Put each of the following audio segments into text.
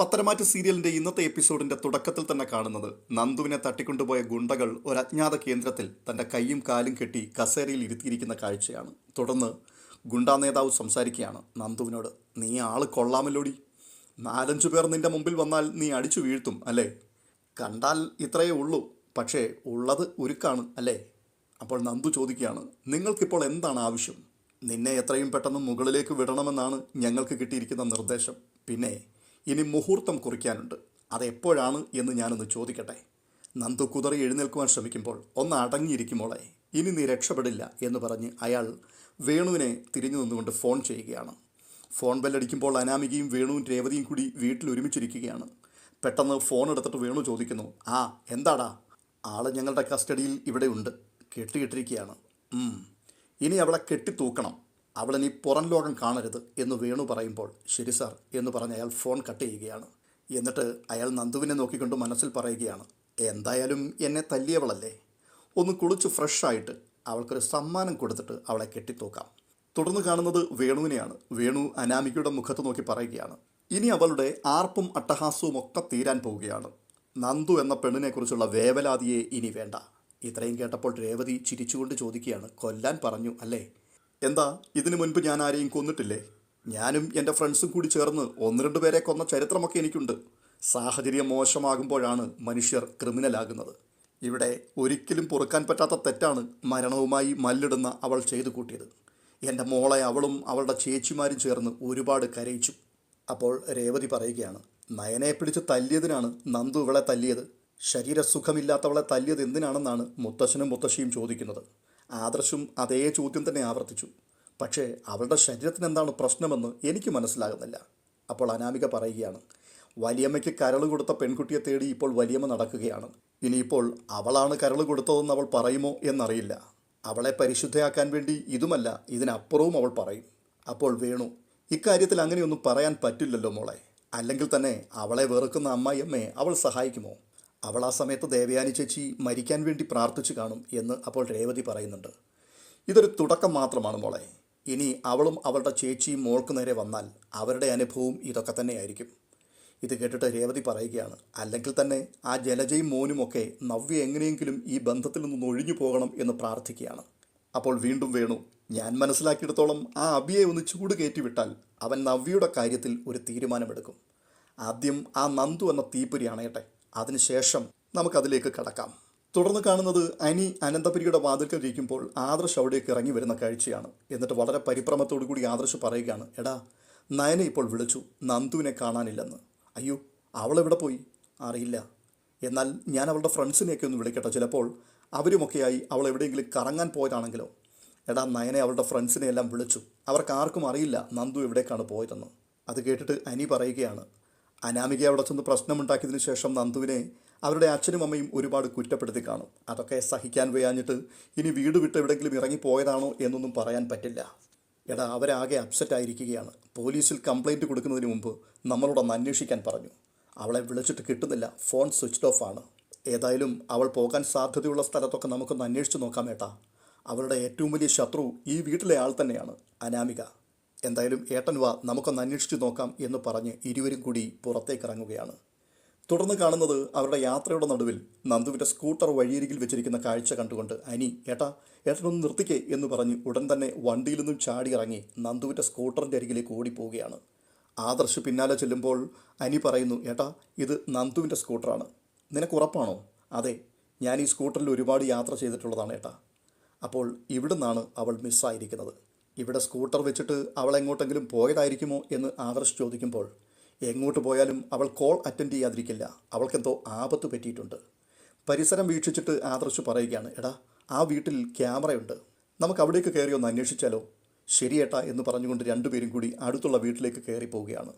പത്തരമാറ്റ് സീരിയലിന്റെ ഇന്നത്തെ എപ്പിസോഡിന്റെ തുടക്കത്തിൽ തന്നെ കാണുന്നത്. നന്ദുവിനെ തട്ടിക്കൊണ്ടുപോയ ഗുണ്ടകൾ ഒരു അജ്ഞാത കേന്ദ്രത്തിൽ തന്റെ കൈയും കാലും കെട്ടി കസേരയിൽ ഇരുത്തിയിരിക്കുന്ന കാഴ്ചയാണ്. തുടർന്ന് ഗുണ്ടാ നേതാവ് സംസാരിക്കുകയാണ്. നന്ദുവിനോട് നീ ആൾ കൊള്ളാമല്ലോടി. നാലഞ്ചു പേർ നിന്റെ മുമ്പിൽ വന്നാൽ നീ അടിച്ചു വീഴ്ത്തും അല്ലേ? കണ്ടാൽ ഇത്രയേ ഉള്ളൂ പക്ഷേ ഉള്ളത് ഉരുക്കാണ് അല്ലേ? അപ്പോൾ നന്ദു ചോദിക്കുകയാണ് നിങ്ങൾക്കിപ്പോൾ എന്താണ് ആവശ്യം? നിന്നെ എത്രയും പെട്ടെന്ന് മുകളിലേക്ക് വിടണമെന്നാണ് ഞങ്ങൾക്ക് കിട്ടിയിരിക്കുന്ന നിർദ്ദേശം. പിന്നെ ഇനി മുഹൂർത്തം കുറിക്കാനുണ്ട്. അതെപ്പോഴാണ് എന്ന് ഞാനൊന്ന് ചോദിക്കട്ടെ? നന്ദു കുതറി എഴുന്നേൽക്കുവാൻ ശ്രമിക്കുമ്പോൾ ഒന്ന് അടങ്ങിയിരിക്കുമോളെ ഇനി നീ രക്ഷപ്പെടില്ല എന്ന് പറഞ്ഞ് അയാൾ വേണുവിനെ തിരിഞ്ഞു നിന്നുകൊണ്ട് ഫോൺ ചെയ്യുകയാണ്. ഫോൺ ബെല്ലടിക്കുമ്പോൾ അനാമികയും വേണുവും രേവതിയും കൂടി വീട്ടിൽ ഒരുമിച്ചിരിക്കുകയാണ്. പെട്ടെന്ന് ഫോൺ എടുത്തിട്ട് വേണു ചോദിക്കുന്നു ആ എന്താടാ? ആൾ ഞങ്ങളുടെ കസ്റ്റഡിയിൽ ഇവിടെ ഉണ്ട്. കെട്ടിയിട്ടിരിക്കുകയാണ്. ഇനി അവളെ കെട്ടിത്തൂക്കണം. അവളിനി പുറം ലോകം കാണരുത് എന്ന് വേണു പറയുമ്പോൾ ശരി സാർ എന്ന് പറഞ്ഞ് അയാൾ ഫോൺ കട്ട് ചെയ്യുകയാണ്. എന്നിട്ട് അയാൾ നന്ദുവിനെ നോക്കിക്കൊണ്ട് മനസ്സിൽ പറയുകയാണ് എന്തായാലും എന്നെ തല്ലിയവളല്ലേ? ഒന്ന് കുളിച്ച് ഫ്രഷായിട്ട് അവൾക്കൊരു സമ്മാനം കൊടുത്തിട്ട് അവളെ കെട്ടിത്തൂക്കാം. തുടർന്ന് കാണുന്നത് വേണുവിനെയാണ്. വേണു അനാമികയുടെ മുഖത്ത് നോക്കി പറയുകയാണ് ഇനി അവളുടെ ആർപ്പും അട്ടഹാസവും ഒക്കെ തീരാൻ പോവുകയാണ്. നന്ദു എന്ന പെണ്ണിനെക്കുറിച്ചുള്ള വേവലാതിയെ ഇനി വേണ്ട. ഇത്രയും കേട്ടപ്പോൾ രേവതി ചിരിച്ചുകൊണ്ട് ചോദിക്കുകയാണ് കൊല്ലാൻ പറഞ്ഞു അല്ലേ? എന്താ? ഇതിനു മുൻപ് ഞാൻ ആരെയും കൊന്നിട്ടില്ലേ? ഞാനും എന്റെ ഫ്രണ്ട്സും കൂടി ചേർന്ന് ഒന്ന് രണ്ട് പേരെ കൊന്ന ചരിത്രമൊക്കെ എനിക്കുണ്ട്. സാഹചര്യം മോശമാകുമ്പോഴാണ് മനുഷ്യർ ക്രിമിനലാകുന്നത്. ഇവിടെ ഒരിക്കലും പൊറുക്കാൻ പറ്റാത്ത തെറ്റാണ് മരണവുമായി മല്ലിടുന്ന അവൾ ചെയ്തു കൂട്ടിയത്. എന്റെ മോളെ അവളും അവളുടെ ചേച്ചിമാരും ചേർന്ന് ഒരുപാട് കരയിച്ചു. അപ്പോൾ രേവതി പറയുകയാണ് നയനെ പിടിച്ച് തല്ലിയതിനാണ് നന്ദു ഇവളെ തല്ലിയത്. ശരീരസുഖമില്ലാത്തവളെ തല്ലിയത് എന്തിനാണെന്നാണ് മുത്തശ്ശനും മുത്തശ്ശിയും ചോദിക്കുന്നത്. ആദർശും അതേ ചോദ്യം തന്നെ ആവർത്തിച്ചു. പക്ഷേ അവളുടെ ശരീരത്തിന് എന്താണ് പ്രശ്നമെന്ന് എനിക്ക് മനസ്സിലാകുന്നില്ല. അപ്പോൾ അനാമിക പറയുകയാണ് വലിയമ്മയ്ക്ക് കരൾ കൊടുത്ത പെൺകുട്ടിയെ തേടി ഇപ്പോൾ വലിയമ്മ നടക്കുകയാണ്. ഇനിയിപ്പോൾ അവളാണ് കരൾ കൊടുത്തതെന്ന് അവൾ പറയുമോ എന്നറിയില്ല. അവളെ പരിശുദ്ധയാക്കാൻ വേണ്ടി ഇതുമല്ല ഇതിനപ്പുറവും അവൾ പറയും. അപ്പോൾ വേണു ഇക്കാര്യത്തിൽ അങ്ങനെയൊന്നും പറയാൻ പറ്റില്ലല്ലോ മോളെ. അല്ലെങ്കിൽ തന്നെ അവളെ വെറുക്കുന്ന അമ്മായിയമ്മയെ അവൾ സഹായിക്കുമോ? അവൾ ആ സമയത്ത് ദേവയാനി ചേച്ചി മരിക്കാൻ വേണ്ടി പ്രാർത്ഥിച്ചു കാണും എന്ന് അപ്പോൾ രേവതി പറയുന്നുണ്ട്. ഇതൊരു തുടക്കം മാത്രമാണ് മോളെ. ഇനി അവളും അവളുടെ ചേച്ചിയും മോൾക്ക് നേരെ വന്നാൽ അവരുടെ അനുഭവവും ഇതൊക്കെ തന്നെയായിരിക്കും. ഇത് കേട്ടിട്ട് രേവതി പറയുകയാണ്. അല്ലെങ്കിൽ തന്നെ ആ ജലജയും മോനുമൊക്കെ നവ്യ എങ്ങനെയെങ്കിലും ഈ ബന്ധത്തിൽ നിന്ന് ഒഴിഞ്ഞു പോകണം എന്ന് പ്രാർത്ഥിക്കുകയാണ്. അപ്പോൾ വീണ്ടും വേണു ഞാൻ മനസ്സിലാക്കിയിടത്തോളം ആ അബിയെ ഒന്ന് ചൂട് കയറ്റി വിട്ടാൽ അവൻ നവ്യയുടെ കാര്യത്തിൽ ഒരു തീരുമാനമെടുക്കും. ആദ്യം ആ നന്ദു എന്ന തീപ്പൊരി അണയട്ടെ. അതിനുശേഷം നമുക്കതിലേക്ക് കടക്കാം. തുടർന്ന് കാണുന്നത് അനി അനന്തപുരിയുടെ വാതിൽക്കൽ ഇരിക്കുമ്പോൾ ആദർശ് അവിടേക്ക് ഇറങ്ങി വരുന്ന കാഴ്ചയാണ്. എന്നിട്ട് വളരെ പരിഭ്രമത്തോടു കൂടി ആദർശ് പറയുകയാണ് എടാ നയനെ ഇപ്പോൾ വിളിച്ചു. നന്ദുവിനെ കാണാനില്ലെന്ന്. അയ്യോ അവളെവിടെ പോയി? അറിയില്ല. എന്നാൽ ഞാൻ അവളുടെ ഫ്രണ്ട്സിനെയൊക്കെ ഒന്ന് വിളിക്കട്ടെ. ചിലപ്പോൾ അവരുമൊക്കെയായി അവൾ എവിടെയെങ്കിലും കറങ്ങാൻ പോയതാണെങ്കിലോ. എടാ നയനെ അവളുടെ ഫ്രണ്ട്സിനെ എല്ലാം വിളിച്ചു. അവർക്കാർക്കും അറിയില്ല നന്ദു എവിടേക്കാണ് പോയതെന്ന്. അത് കേട്ടിട്ട് അനി പറയുകയാണ് അനാമിക അവിടെ ചെന്ന് പ്രശ്നമുണ്ടാക്കിയതിന് ശേഷം നന്ദുവിനെ അവരുടെ അച്ഛനും അമ്മയും ഒരുപാട് കുറ്റപ്പെടുത്തി കാണും. അതൊക്കെ സഹിക്കാൻ വയ്യാഞ്ഞിട്ട് ഇനി വീട് വിട്ട് എവിടെയെങ്കിലും ഇറങ്ങിപ്പോയതാണോ എന്നൊന്നും പറയാൻ പറ്റില്ല. എടാ അവരാകെ അപ്സെറ്റ് ആയിരിക്കുകയാണ്. പോലീസിൽ കംപ്ലൈന്റ് കൊടുക്കുന്നതിന് മുമ്പ് നമ്മളോടൊന്ന് അന്വേഷിക്കാൻ പറഞ്ഞു. അവളെ വിളിച്ചിട്ട് കിട്ടുന്നില്ല. ഫോൺ സ്വിച്ച്ഡ് ഓഫ് ആണ്. ഏതായാലും അവൾ പോകാൻ സാധ്യതയുള്ള സ്ഥലത്തൊക്കെ നമുക്കൊന്ന് അന്വേഷിച്ച് നോക്കാം ഏട്ടാ. അവളുടെ ഏറ്റവും വലിയ ശത്രു ഈ വീട്ടിലെ ആൾ തന്നെയാണ് അനാമിക. എന്തായാലും ഏട്ടൻ വാ നമുക്കൊന്ന് അന്വേഷിച്ചു നോക്കാം എന്ന് പറഞ്ഞ് ഇരുവരും കൂടി പുറത്തേക്ക് ഇറങ്ങുകയാണ് തുടർന്ന് കാണുന്നത് അവരുടെ യാത്രയുടെ നടുവിൽ നന്ദുവിന്റെ സ്കൂട്ടർ വഴിയരികിൽ വെച്ചിരിക്കുന്ന കാഴ്ച കണ്ടുകൊണ്ട് അനി ഏട്ടാ ഏട്ടനൊന്ന് നിർത്തിക്കേ എന്ന് പറഞ്ഞ് ഉടൻ തന്നെ വണ്ടിയിൽ നിന്നും ചാടി ഇറങ്ങി നന്ദുവിന്റെ സ്കൂട്ടറിന്റെ അരികിലേക്ക് ഓടിപ്പോവുകയാണ്. ആദർശ് പിന്നാലെ ചെല്ലുമ്പോൾ അനി പറയുന്നു ഏട്ടാ ഇത് നന്ദുവിന്റെ സ്കൂട്ടറാണ്. നിനക്ക് ഉറപ്പാണോ? അതെ ഞാൻ ഈ സ്കൂട്ടറിൽ ഒരുപാട് യാത്ര ചെയ്തിട്ടുള്ളതാണ് ഏട്ടാ. അപ്പോൾ ഇവിടെ നിന്നാണ് അവൾ മിസ്സായിരിക്കുന്നത് ഇവിടെ സ്കൂട്ടർ വെച്ചിട്ട് അവൾ എങ്ങോട്ടെങ്കിലും പോയതായിരിക്കുമോ എന്ന് ആദർശ് ചോദിക്കുമ്പോൾ എങ്ങോട്ട് പോയാലും അവൾ കോൾ അറ്റൻഡ് ചെയ്യാതിരിക്കില്ല. അവൾക്കെന്തോ ആപത്ത് പറ്റിയിട്ടുണ്ട്. പരിസരം വീക്ഷിച്ചിട്ട് ആദർശ് പറയുകയാണ് എടാ ആ വീട്ടിൽ ക്യാമറയുണ്ട്. നമുക്ക് അവിടേക്ക് കയറി ഒന്ന് അന്വേഷിച്ചാലോ? ശരിയേട്ടാ എന്ന് പറഞ്ഞുകൊണ്ട് രണ്ടുപേരും കൂടി അടുത്തുള്ള വീട്ടിലേക്ക് കയറി പോവുകയാണ്.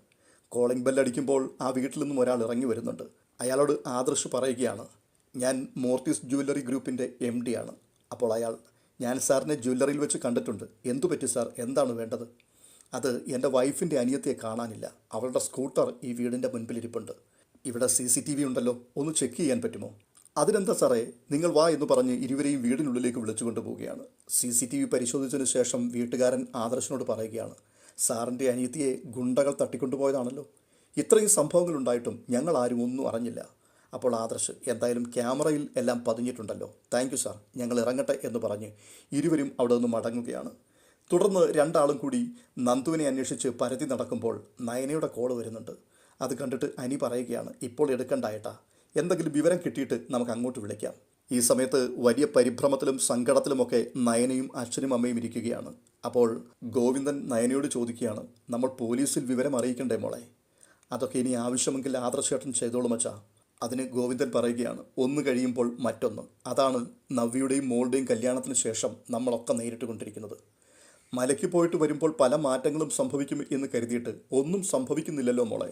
കോളിംഗ് ബെല്ലടിക്കുമ്പോൾ ആ വീട്ടിൽ നിന്നും ഒരാൾ ഇറങ്ങി വരുന്നുണ്ട്. അയാളോട് ആദർശ് പറയുകയാണ് ഞാൻ മോർത്തിസ് ജുവല്ലറി ഗ്രൂപ്പിന്റെ എം ആണ്. അപ്പോൾ അയാൾ ഞാൻ സാറിനെ ജ്വല്ലറിയിൽ വെച്ച് കണ്ടിട്ടുണ്ട്. എന്തു പറ്റി സാർ? എന്താണ് വേണ്ടത്? അത് എന്റെ വൈഫിന്റെ അനിയത്തെ കാണാനില്ല. അവളുടെ സ്കൂട്ടർ ഈ വീടിന്റെ മുൻപിലിരിപ്പുണ്ട് ഇവിടെ സി സി ടി വി ഉണ്ടല്ലോ. ഒന്ന് ചെക്ക് ചെയ്യാൻ പറ്റുമോ? അതിനെന്താ സാറേ? നിങ്ങൾ വാ എന്ന് പറഞ്ഞ് ഇരുവരെയും വീടിനുള്ളിലേക്ക് വിളിച്ചുകൊണ്ട് പോവുകയാണ് സി സി ടി വി പരിശോധിച്ചതിന് ശേഷം വീട്ടുകാരൻ ആദർശനോട് പറയുകയാണ്. സാറിന്റെ അനിയത്തിയെ ഗുണ്ടകൾ തട്ടിക്കൊണ്ടുപോയതാണല്ലോ. ഇത്രയും സംഭവങ്ങളുണ്ടായിട്ടും ഞങ്ങൾ ആരും ഒന്നും അറിഞ്ഞില്ല. അപ്പോൾ ആദർശ് എന്തായാലും ക്യാമറയിൽ എല്ലാം പതിഞ്ഞിട്ടുണ്ടല്ലോ. താങ്ക് സാർ ഞങ്ങൾ ഇറങ്ങട്ടെ എന്ന് പറഞ്ഞ് ഇരുവരും അവിടെ നിന്ന് മടങ്ങുകയാണ്. തുടർന്ന് രണ്ടാളും കൂടി നന്ദുവിനെ അന്വേഷിച്ച് പരതി നടക്കുമ്പോൾ നയനയുടെ കോൾ വരുന്നുണ്ട്. അത് കണ്ടിട്ട് അനി പറയുകയാണ് ഇപ്പോൾ എടുക്കണ്ടായിട്ടാ എന്തെങ്കിലും വിവരം കിട്ടിയിട്ട് നമുക്ക് അങ്ങോട്ട് വിളിക്കാം. ഈ സമയത്ത് വലിയ പരിഭ്രമത്തിലും സങ്കടത്തിലുമൊക്കെ നയനയും അച്ഛനും അമ്മയും ഇരിക്കുകയാണ്. അപ്പോൾ ഗോവിന്ദൻ നയനയോട് ചോദിക്കുകയാണ് നമ്മൾ പോലീസിൽ വിവരം അറിയിക്കണ്ടേ മോളെ? അതൊക്കെ ഇനി ആവശ്യമെങ്കിൽ ആദർശേട്ടൻ ചെയ്തോളും മച്ചാ. അതിന് ഗോവിന്ദൻ പറയുകയാണ് ഒന്ന് കഴിയുമ്പോൾ മറ്റൊന്ന്. അതാണ് നവ്യയുടെയും മോളുടെയും കല്യാണത്തിന് ശേഷം നമ്മളൊക്കെ നേരിട്ട് കൊണ്ടിരിക്കുന്നത് മലയ്ക്ക് പോയിട്ട് വരുമ്പോൾ പല മാറ്റങ്ങളും സംഭവിക്കും എന്ന് കരുതിയിട്ട് ഒന്നും സംഭവിക്കുന്നില്ലല്ലോ മോളെ.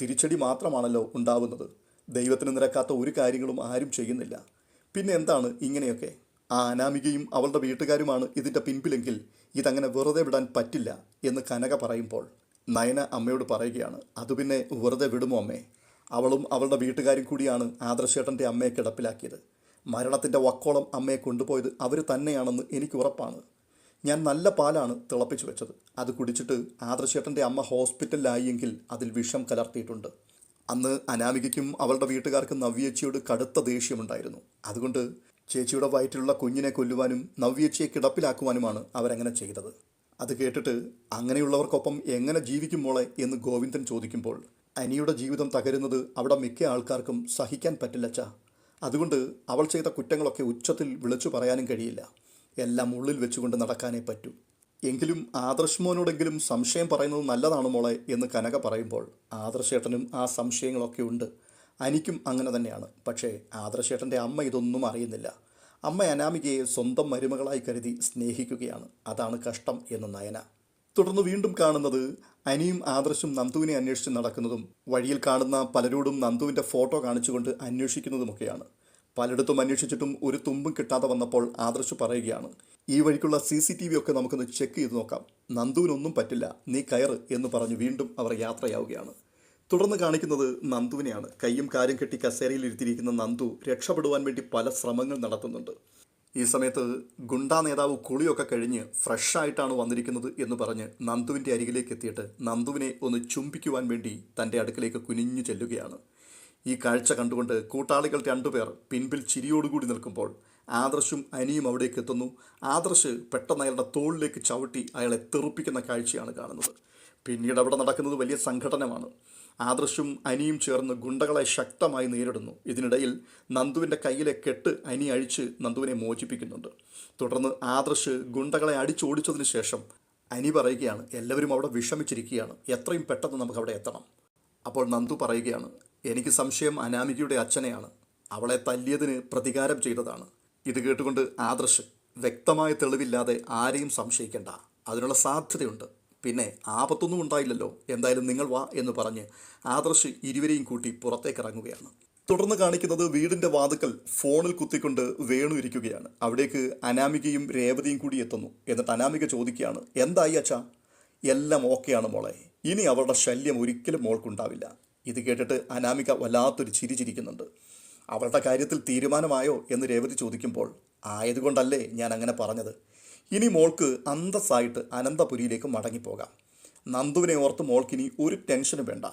തിരിച്ചടി മാത്രമാണല്ലോ ഉണ്ടാവുന്നത്. ദൈവത്തിന് നിരക്കാത്ത ഒരു കാര്യങ്ങളും ആരും ചെയ്യുന്നില്ല. പിന്നെ എന്താണ് ഇങ്ങനെയൊക്കെ? ആ അനാമികയും അവളുടെ വീട്ടുകാരുമാണ് ഇതിന്റെ പിൻപിലെങ്കിൽ ഇതങ്ങനെ വെറുതെ വിടാൻ പറ്റില്ല എന്ന് കനക പറയുമ്പോൾ നയന അമ്മയോട് പറയുകയാണ് അത് പിന്നെ വെറുതെ വിടുമോ അമ്മേ? അവളും അവളുടെ വീട്ടുകാരും കൂടിയാണ് ആദർശേട്ടന്റെ അമ്മയെ കിടപ്പിലാക്കിയത്. മരണത്തിന്റെ വക്കോളം അമ്മയെ കൊണ്ടുപോയത് അവർ തന്നെയാണെന്ന് എനിക്ക് ഉറപ്പാണ്. ഞാൻ നല്ല പാലാണ് തിളപ്പിച്ചു വെച്ചത്. അത് കുടിച്ചിട്ട് ആദർശേട്ടന്റെ അമ്മ ഹോസ്പിറ്റലിലായി എങ്കിൽ അതിൽ വിഷം കലർത്തിയിട്ടുണ്ട്. അന്ന് അനാമികയ്ക്കും അവളുടെ വീട്ടുകാർക്കും നവ്യച്ചിയോട് കടുത്ത ദേഷ്യമുണ്ടായിരുന്നു. അതുകൊണ്ട് ചേച്ചിയുടെ വയറ്റിലുള്ള കുഞ്ഞിനെ കൊല്ലുവാനും നവ്യച്ചിയെ കിടപ്പിലാക്കുവാനുമാണ് അവരങ്ങനെ ചെയ്തത്. അത് കേട്ടിട്ട് അങ്ങനെയുള്ളവർക്കൊപ്പം എങ്ങനെ ജീവിക്കും മോളെ എന്ന് ഗോവിന്ദൻ ചോദിക്കുമ്പോൾ അനിയുടെ ജീവിതം തകരുന്നത് അവിടെ മിക്ക ആൾക്കാർക്കും സഹിക്കാൻ പറ്റില്ലച്ച അതുകൊണ്ട് അവൾ ചെയ്ത കുറ്റങ്ങളൊക്കെ ഉച്ചത്തിൽ വിളിച്ചു പറയാനും കഴിയില്ല. എല്ലാം ഉള്ളിൽ വെച്ചുകൊണ്ട് നടക്കാനേ പറ്റൂ. എങ്കിലും ആദർശ് മോനോടെങ്കിലും സംശയം പറയുന്നത് നല്ലതാണ് മോളെ എന്ന് കനക പറയുമ്പോൾ ആദർശേട്ടനും ആ സംശയങ്ങളൊക്കെ ഉണ്ട്. അനിക്കും അങ്ങനെ തന്നെയാണ്. പക്ഷേ ആദർശേട്ടന്റെ അമ്മ ഇതൊന്നും അറിയുന്നില്ല. അമ്മ അനാമികയെ സ്വന്തം മരുമകളായി കരുതി സ്നേഹിക്കുകയാണ്. അതാണ് കഷ്ടം എന്ന് നയന. തുടർന്ന് വീണ്ടും കാണുന്നത് അനിയും ആദർശും നന്ദുവിനെ അന്വേഷിച്ച് നടക്കുന്നതും വഴിയിൽ കാണുന്ന പലരോടും നന്ദുവിന്റെ ഫോട്ടോ കാണിച്ചുകൊണ്ട് അന്വേഷിക്കുന്നതുമൊക്കെയാണ്. പലയിടത്തും അന്വേഷിച്ചിട്ടും ഒരു തുമ്പും കിട്ടാതെ വന്നപ്പോൾ ആദർശ് പറയുകയാണ് ഈ വഴിക്കുള്ള സി സി ടി വി ഒക്കെ നമുക്കൊന്ന് ചെക്ക് ചെയ്ത് നോക്കാം. നന്ദുവിനൊന്നും പറ്റില്ല. നീ കയറ് എന്ന് പറഞ്ഞ് വീണ്ടും അവർ യാത്രയാവുകയാണ്. തുടർന്ന് കാണിക്കുന്നത് നന്ദുവിനെയാണ്. കയ്യും കാര്യം കെട്ടി കസേരയിൽ ഇരുത്തിയിരിക്കുന്ന നന്ദു രക്ഷപ്പെടുവാൻ വേണ്ടി പല ശ്രമങ്ങൾ നടത്തുന്നുണ്ട്. ഈ സമയത്ത് ഗുണ്ടാ നേതാവ് കുളിയൊക്കെ കഴിഞ്ഞ് ഫ്രഷായിട്ടാണ് വന്നിരിക്കുന്നത് എന്ന് പറഞ്ഞ് നന്ദുവിന്റെ അരികിലേക്ക് എത്തിയിട്ട് നന്ദുവിനെ ഒന്ന് ചുംബിക്കുവാൻ വേണ്ടി തന്റെ അടുക്കലേക്ക് കുനിഞ്ഞു ചെല്ലുകയാണ്. ഈ കാഴ്ച കണ്ടുകൊണ്ട് കൂട്ടാളികൾ രണ്ടുപേർ പിൻപിൽ ചിരിയോടുകൂടി നിൽക്കുമ്പോൾ ആദർശും അനിയും അവിടേക്ക് എത്തുന്നു. ആദർശ് പെട്ടെന്ന് അയാളുടെ തോളിലേക്ക് ചവിട്ടി അയാളെ തെറുപ്പിക്കുന്ന കാഴ്ചയാണ് കാണുന്നത്. പിന്നീട് അവിടെ നടക്കുന്നത് വലിയ സംഘടനമാണ്. ആദർശും അനിയും ചേർന്ന് ഗുണ്ടകളെ ശക്തമായി നേരിടുന്നു. ഇതിനിടയിൽ നന്ദുവിന്റെ കയ്യിലെ കെട്ട് അനി അഴിച്ച് നന്ദുവിനെ മോചിപ്പിക്കുന്നുണ്ട്. തുടർന്ന് ആദർശ് ഗുണ്ടകളെ അടിച്ചോടിച്ചതിന് ശേഷം അനി പറയുകയാണ് എല്ലാവരും അവിടെ വിഷമിച്ചിരിക്കുകയാണ്. എത്രയും പെട്ടെന്ന് നമുക്ക് അവിടെ എത്തണം. അപ്പോൾ നന്ദു പറയുകയാണ് എനിക്ക് സംശയം അനാമികയുടെ അച്ഛനെയാണ്. അവളെ തല്ലിയതിന് പ്രതികാരം ചെയ്തതാണ്. ഇത് കേട്ടുകൊണ്ട് ആദർശ് വ്യക്തമായ തെളിവില്ലാതെ ആരെയും സംശയിക്കേണ്ട. അതിനുള്ള സാധ്യതയുണ്ട്. പിന്നെ ആപത്തൊന്നും ഉണ്ടായില്ലല്ലോ. എന്തായാലും നിങ്ങൾ വാ എന്ന് പറഞ്ഞ് ആദർശ് ഇരുവരെയും കൂട്ടി പുറത്തേക്ക് ഇറങ്ങുകയാണ്. തുടർന്ന് കാണിക്കുന്നത് വീടിന്റെ വാതുക്കൽ ഫോണിൽ കുത്തിക്കൊണ്ട് വേണു ഇരിക്കുകയാണ്. അവിടേക്ക് അനാമികയും രേവതിയും കൂടി എത്തുന്നു. എന്നിട്ട് അനാമിക ചോദിക്കുകയാണ് എന്തായി അച്ഛാ? എല്ലാം ഓക്കെയാണ് മോളെ. ഇനി അവരുടെ ശല്യം ഒരിക്കലും മോൾക്കുണ്ടാവില്ല. ഇത് കേട്ടിട്ട് അനാമിക വല്ലാത്തൊരു ചിരി ചിരിക്കുന്നുണ്ട്. കാര്യത്തിൽ തീരുമാനമായോ? എന്ന് രേവതി ചോദിക്കുമ്പോൾ ആയതുകൊണ്ടല്ലേ ഞാൻ അങ്ങനെ പറഞ്ഞത്. ഇനി മോൾക്ക് അന്തസ്സായിട്ട് അനന്തപുരിയിലേക്ക് മടങ്ങിപ്പോകാം. നന്ദുവിനെ ഓർത്ത് മോൾക്കിനി ഒരു ടെൻഷനും വേണ്ട.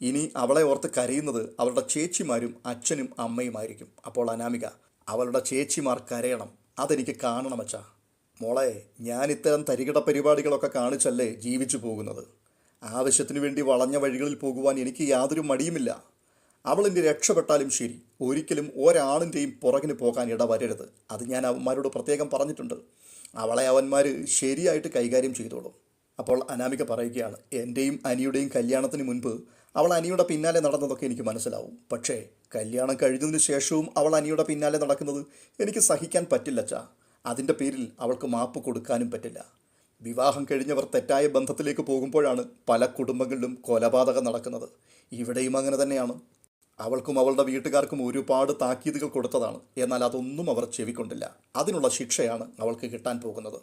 ഇനി അവളെ ഓർത്ത് കരയുന്നത് അവളുടെ ചേച്ചിമാരും അച്ഛനും അമ്മയുമായിരിക്കും. അപ്പോൾ അനാമിക അവളുടെ ചേച്ചിമാർ കരയണം. അതെനിക്ക് കാണണം അച്ഛാ. മോളെ ഞാൻ ഇത്തരം തരികിട പരിപാടികളൊക്കെ കാണിച്ചല്ലേ ജീവിച്ചു പോകുന്നത്. ആവശ്യത്തിനു വേണ്ടി വളഞ്ഞ വഴികളിൽ പോകുവാൻ എനിക്ക് യാതൊരു മടിയുമില്ല. അവളിന്റെ രക്ഷപ്പെട്ടാലും ശരി. ഒരിക്കലും ഒരാളിന്റെയും പുറകിന് പോകാൻ ഇടവരരുത്. അത് ഞാൻ അവന്മാരോട് പ്രത്യേകം പറഞ്ഞിട്ടുണ്ട്. അവളെ അവന്മാർ ശരിയായിട്ട് കൈകാര്യം ചെയ്തോളും. അപ്പോൾ അനാമിക പറയുകയാണ് എന്റെയും അനിയുടെയും കല്യാണത്തിന് മുൻപ് അവൾ അനിയുടെ പിന്നാലെ നടന്നതൊക്കെ എനിക്ക് മനസ്സിലാവും. പക്ഷേ കല്യാണം കഴിഞ്ഞതിന് ശേഷവും അവൾ അനിയുടെ പിന്നാലെ നടക്കുന്നത് എനിക്ക് സഹിക്കാൻ പറ്റില്ല ചാ അതിന്റെ പേരിൽ അവൾക്ക് മാപ്പ് കൊടുക്കാനും പറ്റില്ല. വിവാഹം കഴിഞ്ഞവർ തെറ്റായ ബന്ധത്തിലേക്ക് പോകുമ്പോഴാണ് പല കുടുംബങ്ങളിലും കൊലപാതകം നടക്കുന്നത്. ഇവിടെയും അങ്ങനെ തന്നെയാണ്. അവൾക്കും അവളുടെ വീട്ടുകാർക്കും ഒരുപാട് താക്കീതുകൾ കൊടുത്തതാണ്. എന്നാൽ അതൊന്നും അവർ ചെവിക്കൊണ്ടില്ല. അതിനുള്ള ശിക്ഷയാണ് അവൾക്ക് കിട്ടാൻ പോകുന്നത്.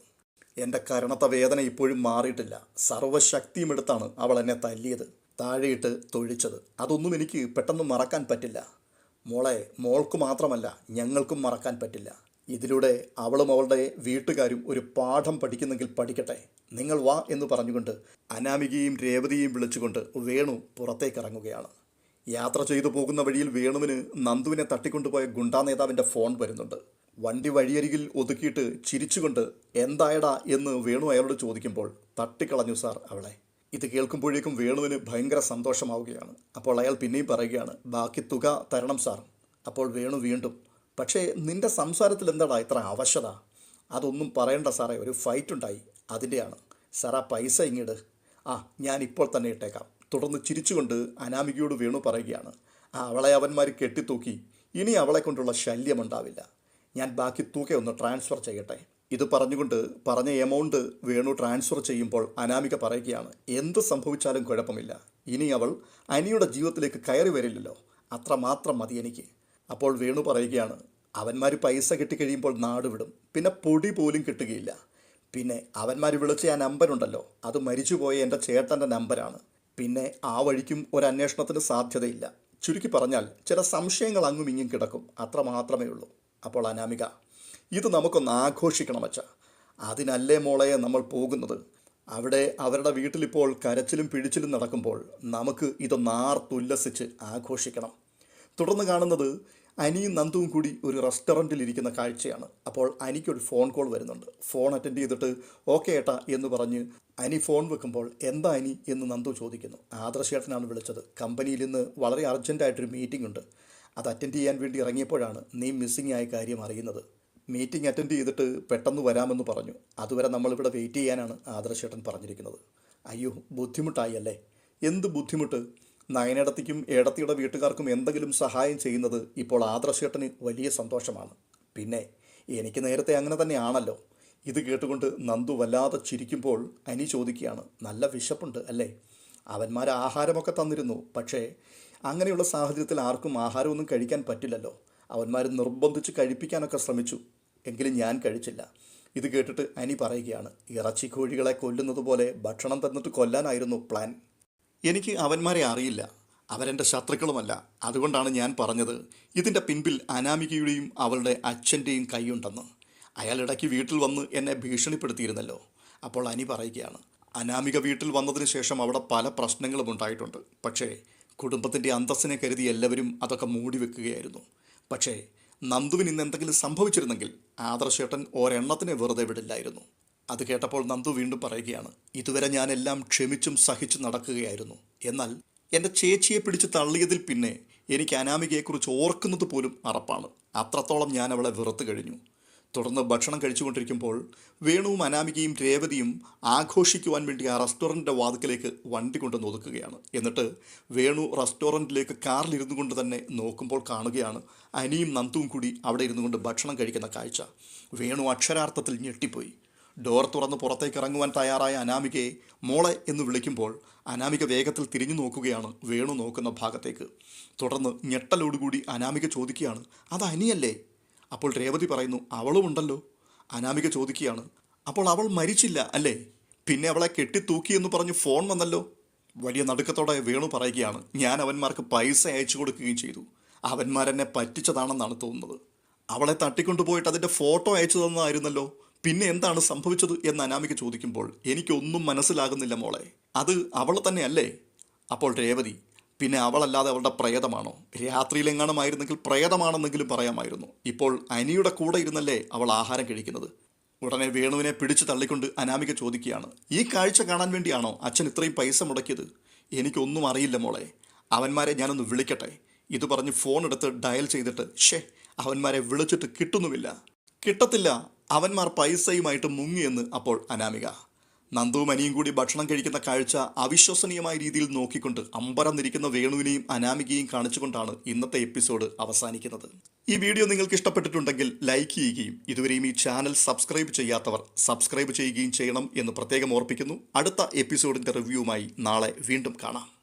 എന്റെ കരണത്തെ വേദന ഇപ്പോഴും മാറിയിട്ടില്ല. സർവശക്തിയും എടുത്താണ് അവൾ എന്നെ തല്ലിയത് താഴെയിട്ട് തൊഴിച്ചത്. അതൊന്നും എനിക്ക് പെട്ടെന്ന് മറക്കാൻ പറ്റില്ല. മോളെ മോൾക്ക് മാത്രമല്ല ഞങ്ങൾക്കും മറക്കാൻ പറ്റില്ല. ഇതിലൂടെ അവളും അവളുടെ വീട്ടുകാരും ഒരു പാഠം പഠിക്കുന്നെങ്കിൽ പഠിക്കട്ടെ. നിങ്ങൾ വാ എന്ന് പറഞ്ഞുകൊണ്ട് അനാമികയും രേവതിയെയും വിളിച്ചുകൊണ്ട് വേണു പുറത്തേക്ക് ഇറങ്ങുകയാണ്. യാത്ര ചെയ്തു പോകുന്ന വഴിയിൽ വേണുവിന് നന്ദുവിനെ തട്ടിക്കൊണ്ടുപോയ ഗുണ്ടാ നേതാവിന്റെ ഫോൺ വരുന്നുണ്ട്. വണ്ടി വഴിയരികിൽ ഒതുക്കിയിട്ട് ചിരിച്ചുകൊണ്ട് എന്തായടാ എന്ന് വേണു അയാളോട് ചോദിക്കുമ്പോൾ തട്ടിക്കളഞ്ഞു സാർ അവളെ. ഇത് കേൾക്കുമ്പോഴേക്കും വേണുവിന് ഭയങ്കര സന്തോഷമാവുകയാണ്. അപ്പോൾ അയാൾ പിന്നെയും പറയുകയാണ് ബാക്കി തുക തരണം സാർ. അപ്പോൾ വേണു വീണ്ടും പക്ഷേ നിന്റെ സംസാരത്തിൽ എന്താടാ ഇത്ര അവശത? അതൊന്നും പറയണ്ട സാറേ ഒരു ഫൈറ്റ് ഉണ്ടായി. അതിന്റെയാണ്. സാർ ആ പൈസ ഇങ്ങോട്ട് ആ ഞാൻ ഇപ്പോൾ തന്നെ ഇട്ടേക്കാം. തുടർന്ന് ചിരിച്ചുകൊണ്ട് അനാമികയോട് വേണു പറയുകയാണ്. ആ അവളെ അവന്മാർ കെട്ടിത്തൂക്കി. ഇനി അവളെ കൊണ്ടുള്ള ശല്യമുണ്ടാവില്ല ഞാൻ ബാക്കി തൂക്കെ ഒന്ന് ട്രാൻസ്ഫർ ചെയ്യട്ടെ. ഇത് പറഞ്ഞുകൊണ്ട് പറഞ്ഞ എമൗണ്ട് വേണു ട്രാൻസ്ഫർ ചെയ്യുമ്പോൾ അനാമിക പറയുകയാണ് എന്ത് സംഭവിച്ചാലും കുഴപ്പമില്ല. ഇനി അവൾ അനിയുടെ ജീവിതത്തിലേക്ക് കയറി വരില്ലല്ലോ. അത്രമാത്രം മതി എനിക്ക്. അപ്പോൾ വേണു പറയുകയാണ് അവന്മാർ പൈസ കിട്ടിക്കഴിയുമ്പോൾ നാട് വിടും. പിന്നെ പൊടി പോലും കിട്ടുകയില്ല. പിന്നെ അവന്മാർ വിളിച്ച ആ നമ്പരുണ്ടല്ലോ അത് മരിച്ചുപോയ എന്റെ ചേട്ടന്റെ നമ്പരാണ് പിന്നെ ആ വഴിക്കും ഒരു അന്വേഷണത്തിന് സാധ്യതയില്ല. ചുരുക്കി പറഞ്ഞാൽ ചില സംശയങ്ങൾ അങ്ങും ഇങ്ങും കിടക്കും. അത്ര മാത്രമേ ഉള്ളൂ. അപ്പോൾ അനാമിക ഇത് നമുക്കൊന്ന് ആഘോഷിക്കണം അച്ഛ. അതിനല്ലേ മോളയെ നമ്മൾ പോകുന്നത്? അവിടെ അവരുടെ വീട്ടിലിപ്പോൾ കരച്ചിലും പിടിച്ചിലും നടക്കുമ്പോൾ നമുക്ക് ഇതൊന്ന് ആർത്തുല്ലസിച്ച് ആഘോഷിക്കണം. തുടർന്ന് കാണുന്നത് അനിയും നന്ദുവും കൂടി ഒരു റെസ്റ്റോറന്റിൽ ഇരിക്കുന്ന കാഴ്ചയാണ്. അപ്പോൾ അനിക്കൊരു ഫോൺ കോൾ വരുന്നുണ്ട്. ഫോൺ അറ്റൻഡ് ചെയ്തിട്ട് ഓക്കെ ഏട്ടാ എന്ന് പറഞ്ഞ് അനി ഫോൺ വെക്കുമ്പോൾ എന്താ അനി? എന്ന് നന്ദു ചോദിക്കുന്നു. ആദർശേട്ടനാണ് വിളിച്ചത്. കമ്പനിയിൽ നിന്ന് വളരെ അർജന്റായിട്ടൊരു മീറ്റിംഗ് ഉണ്ട്. അത് അറ്റൻഡ് ചെയ്യാൻ വേണ്ടി ഇറങ്ങിയപ്പോഴാണ് നീ മിസ്സിംഗ് ആയ കാര്യം അറിയുന്നത്. മീറ്റിംഗ് അറ്റൻഡ് ചെയ്തിട്ട് പെട്ടെന്ന് വരാമെന്ന് പറഞ്ഞു. അതുവരെ നമ്മളിവിടെ വെയിറ്റ് ചെയ്യാനാണ് ആദർശേട്ടൻ പറഞ്ഞിരിക്കുന്നത്. അയ്യോ ബുദ്ധിമുട്ടായി അല്ലേ? എന്ത് ബുദ്ധിമുട്ട്? നയനടത്തിക്കും ഏടത്തിയുടെ വീട്ടുകാർക്കും എന്തെങ്കിലും സഹായം ചെയ്യുന്നത് ഇപ്പോൾ ആദർശേട്ടന് വലിയ സന്തോഷമാണ്. പിന്നെ എനിക്ക് നേരത്തെ അങ്ങനെ തന്നെയാണല്ലോ. ഇത് കേട്ടുകൊണ്ട് നന്ദു വല്ലാതെ ചിരിക്കുമ്പോൾ അനി ചോദിക്കുകയാണ് നല്ല വിശപ്പുണ്ട് അല്ലേ? അവന്മാർ ആഹാരമൊക്കെ തന്നിരുന്നു. പക്ഷേ അങ്ങനെയുള്ള സാഹചര്യത്തിൽ ആർക്കും ആഹാരമൊന്നും കഴിക്കാൻ പറ്റില്ലല്ലോ. അവന്മാർ നിർബന്ധിച്ച് കഴിപ്പിക്കാനൊക്കെ ശ്രമിച്ചു. എങ്കിലും ഞാൻ കഴിച്ചില്ല. ഇത് കേട്ടിട്ട് അനി പറയുകയാണ് ഇറച്ചി കോഴികളെ കൊല്ലുന്നത് പോലെ ഭക്ഷണം തന്നിട്ട് കൊല്ലാനായിരുന്നു പ്ലാൻ. എനിക്ക് അവന്മാരെ അറിയില്ല. അവരെന്റെ ശത്രുക്കളുമല്ല. അതുകൊണ്ടാണ് ഞാൻ പറഞ്ഞത് ഇതിന്റെ പിൻപിൽ അനാമികയുടെയും അവളുടെ അച്ഛന്റെയും കൈയുണ്ടെന്ന്. അയാൾ ഇടയ്ക്ക് വീട്ടിൽ വന്ന് എന്നെ ഭീഷണിപ്പെടുത്തിയിരുന്നല്ലോ. അപ്പോൾ അനി പറയുകയാണ് അനാമിക വീട്ടിൽ വന്നതിന് ശേഷം അവിടെ പല പ്രശ്നങ്ങളും ഉണ്ടായിട്ടുണ്ട്. പക്ഷേ കുടുംബത്തിന്റെ അന്തസ്സിനെ കരുതി എല്ലാവരും അതൊക്കെ മൂടി വെക്കുകയായിരുന്നു. പക്ഷേ നന്ദുവിന് ഇന്ന് എന്തെങ്കിലും സംഭവിച്ചിരുന്നെങ്കിൽ ആദർശേട്ടൻ ഒരെണ്ണത്തിനെ വെറുതെ വിടില്ലായിരുന്നു. അത് കേട്ടപ്പോൾ നന്ദു വീണ്ടും പറയുകയാണ് ഇതുവരെ ഞാനെല്ലാം ക്ഷമിച്ചും സഹിച്ചും നടക്കുകയായിരുന്നു. എന്നാൽ എന്റെ ചേച്ചിയെ പിടിച്ച് തള്ളിയതിൽ പിന്നെ എനിക്ക് അനാമികയെക്കുറിച്ച് ഓർക്കുന്നത് പോലും അറപ്പാണ്. അത്രത്തോളം ഞാൻ അവളെ വെറുത്തു കഴിഞ്ഞു. തുടർന്ന് ഭക്ഷണം കഴിച്ചുകൊണ്ടിരിക്കുമ്പോൾ വേണുവും അനാമികയും രേവതിയും ആഘോഷിക്കുവാൻ വേണ്ടി ആ റെസ്റ്റോറന്റിന്റെ വാതിക്കലേക്ക് വണ്ടി കൊണ്ട് ഒതുക്കുകയാണ്. എന്നിട്ട് വേണു റെസ്റ്റോറന്റിലേക്ക് കാറിലിരുന്നു കൊണ്ട് തന്നെ നോക്കുമ്പോൾ കാണുകയാണ് അനിയും നന്ദുവും കൂടി അവിടെ ഇരുന്നു കൊണ്ട് ഭക്ഷണം കഴിക്കുന്ന കാഴ്ച. വേണു അക്ഷരാർത്ഥത്തിൽ ഞെട്ടിപ്പോയി. ഡോർ തുറന്ന് പുറത്തേക്ക് ഇറങ്ങുവാൻ തയ്യാറായ അനാമികയെ മോളെ എന്ന് വിളിക്കുമ്പോൾ അനാമിക വേഗത്തിൽ തിരിഞ്ഞു നോക്കുകയാണ് വേണു നോക്കുന്ന ഭാഗത്തേക്ക്. തുടർന്ന് ഞെട്ടലോടുകൂടി അനാമിക ചോദിക്കുകയാണ് അത് അനിയല്ലേ? അപ്പോൾ രേവതി പറയുന്നു അവളുമുണ്ടല്ലോ അനാമിക ചോദിക്കുകയാണ് അപ്പോൾ അവൾ മരിച്ചില്ല അല്ലേ? പിന്നെ അവളെ കെട്ടിത്തൂക്കി എന്ന് പറഞ്ഞ് ഫോൺ വന്നല്ലോ? വലിയ നടുക്കത്തോടെ വേണു പറയുകയാണ് ഞാൻ അവന്മാർക്ക് പൈസ അയച്ചു കൊടുക്കുകയും ചെയ്തു. അവന്മാരെന്നെ പറ്റിച്ചതാണെന്നാണ് തോന്നുന്നത്. അവളെ തട്ടിക്കൊണ്ടുപോയിട്ട് അതിന്റെ ഫോട്ടോ അയച്ചു തന്നതായിരുന്നല്ലോ. പിന്നെ എന്താണ് സംഭവിച്ചത് എന്ന് അനാമിക ചോദിക്കുമ്പോൾ എനിക്കൊന്നും മനസ്സിലാകുന്നില്ല മോളെ. അത് അവൾ തന്നെയല്ലേ? അപ്പോൾ രേവതി പിന്നെ അവളല്ലാതെ അവളുടെ പ്രേതമാണോ? രാത്രിയിലെങ്ങാണമായിരുന്നെങ്കിൽ പ്രേതമാണെന്നെങ്കിലും പറയാമായിരുന്നു. ഇപ്പോൾ അനിയുടെ കൂടെ ഇരുന്നല്ലേ അവൾ ആഹാരം കഴിക്കുന്നത്? ഉടനെ വേണുവിനെ പിടിച്ചു തള്ളിക്കൊണ്ട് അനാമിക ചോദിക്കുകയാണ്. ഈ കാഴ്ച കാണാൻ വേണ്ടിയാണോ അച്ഛൻ ഇത്രയും പൈസ മുടക്കിയത്? എനിക്കൊന്നും അറിയില്ല മോളെ. അവന്മാരെ ഞാനൊന്ന് വിളിക്കട്ടെ. ഇത് പറഞ്ഞ് ഫോൺ എടുത്ത് ഡയൽ ചെയ്തിട്ട് ഷേ അവന്മാരെ വിളിച്ചിട്ട് കിട്ടുന്നുമില്ല. കിട്ടത്തില്ല. അവന്മാർ പൈസയുമായിട്ട് മുങ്ങിയെന്ന് അപ്പോൾ അനാമിക. നന്ദുവും അനിയും കൂടി ഭക്ഷണം കഴിക്കുന്ന കാഴ്ച അവിശ്വസനീയമായ രീതിയിൽ നോക്കിക്കൊണ്ട് അമ്പരന്നിരിക്കുന്ന വേണുവിനെയും അനാമികയും കാണിച്ചുകൊണ്ടാണ് ഇന്നത്തെ എപ്പിസോഡ് അവസാനിക്കുന്നത്. ഈ വീഡിയോ നിങ്ങൾക്ക് ഇഷ്ടപ്പെട്ടിട്ടുണ്ടെങ്കിൽ ലൈക്ക് ചെയ്യുകയും ഇതുവരെയും ഈ ചാനൽ സബ്സ്ക്രൈബ് ചെയ്യാത്തവർ സബ്സ്ക്രൈബ് ചെയ്യുകയും ചെയ്യണം എന്ന് പ്രത്യേകം ഓർപ്പിക്കുന്നു. അടുത്ത എപ്പിസോഡിന്റെ റിവ്യൂവുമായി നാളെ വീണ്ടും കാണാം.